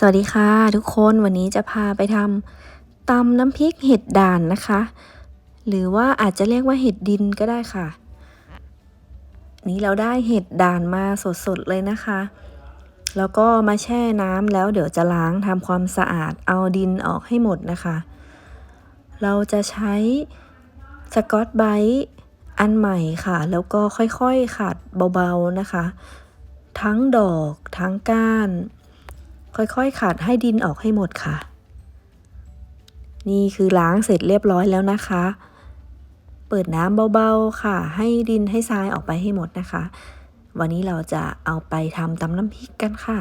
สวัสดีค่ะทุกคนวันนี้จะพาไปทำตำน้ำพริกเห็ดด่านนะคะ หรือว่าอาจจะเรียกว่าเห็ดดินก็ได้ค่ะ นี้เราได้เห็ดด่านมาสดๆเลยนะคะ แล้วก็มาแช่น้ำแล้วเดี๋ยวจะล้างทำความสะอาดเอาดินออกให้หมดนะคะ เราจะใช้สกอตไบรท์อันใหม่ค่ะ แล้วก็ค่อยๆขัดเบาๆนะคะ ทั้งดอกทั้งก้าน ค่อยๆขัดให้ดินออกให้หมดค่ะ นี่คือล้างเสร็จเรียบร้อยแล้วนะคะ เปิดน้ำเบาๆค่ะ ให้ดินให้ทรายออกไปให้หมดนะคะ วันนี้เราจะเอาไปทำตำน้ำพริกกันค่ะ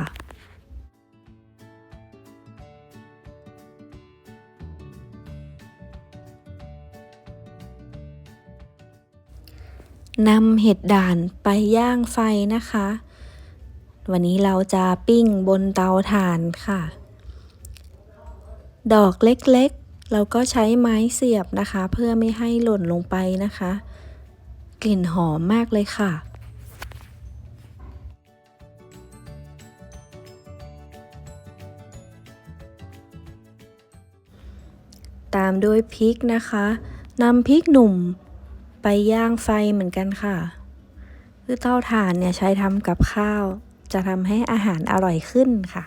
นำเห็ดด่านไปย่างไฟนะคะ วันนี้เราจะปิ้งบนเตาถ่านค่ะ ดอกเล็กๆ เราก็ใช้ไม้เสียบนะคะ เพื่อไม่ให้หล่นลงไปนะคะ กลิ่นหอมมากเลยค่ะตามด้วยพริกนะคะนำพริกหนุ่มไปย่างไฟเหมือนกันค่ะ คือเตาถ่านเนี่ยใช้ทำกับข้าว จะทำให้อาหารอร่อยขึ้นค่ะ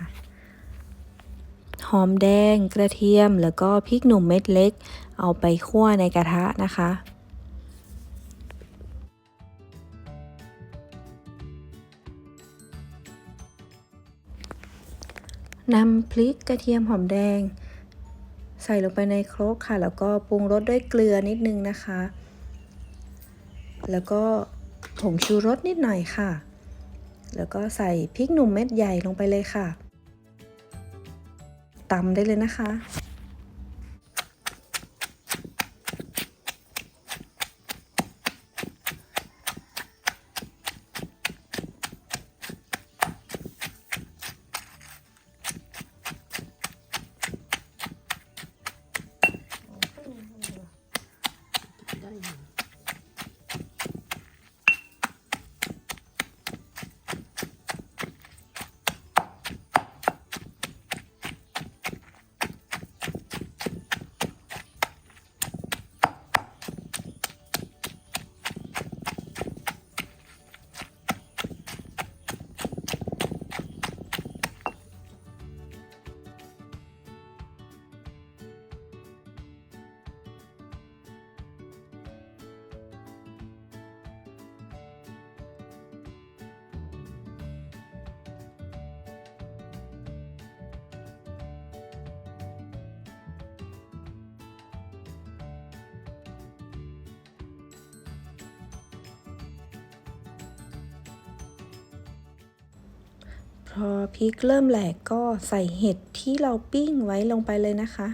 หอมแดง กระเทียม แล้วก็พริกหนุ่มเม็ดเล็ก เอาไปคั่วในกระทะนะคะนำพริกกระเทียมหอมแดง ใส่ลงไปในครกค่ะ แล้วก็ปรุงรสด้วยเกลือนิดนึงนะคะ แล้วก็ผงชูรสนิดหน่อยค่ะ แล้วก็ใส่พริกหนุ่มเม็ดใหญ่ลงไปเลยค่ะตำได้เลยนะคะ พอพริกเริ่มแหลกก็ใส่เห็ดที่เราปิ้งไว้ลงไปเลยนะคะ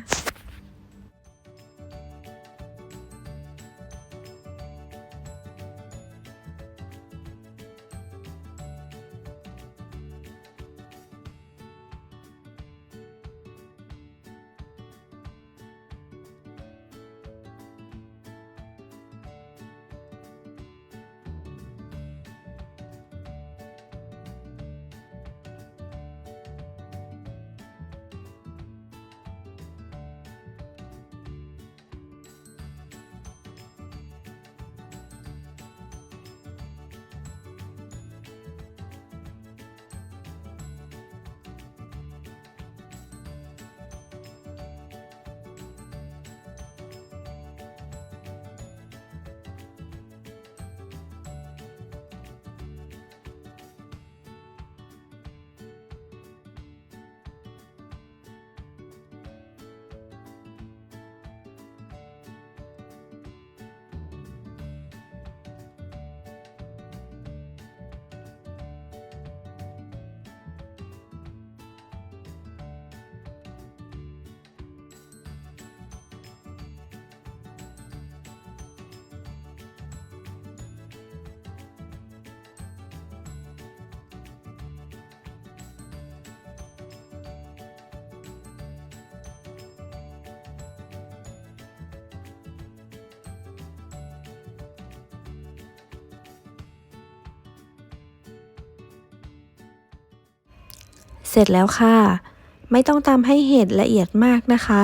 เสร็จแล้วค่ะ ไม่ต้องตำให้เห็ดละเอียดมากนะคะ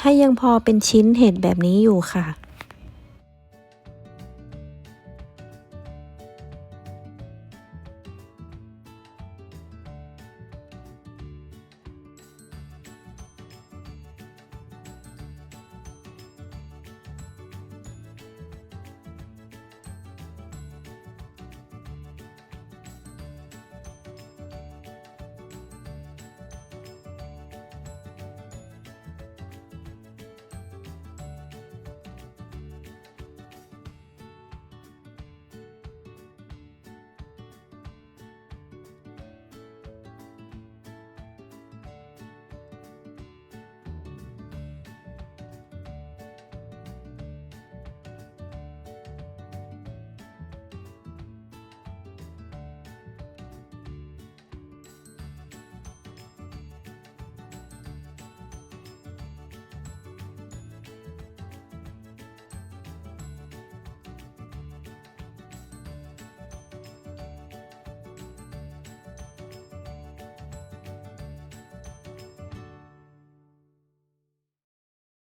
ให้ยังพอเป็นชิ้นเห็ดแบบนี้อยู่ค่ะ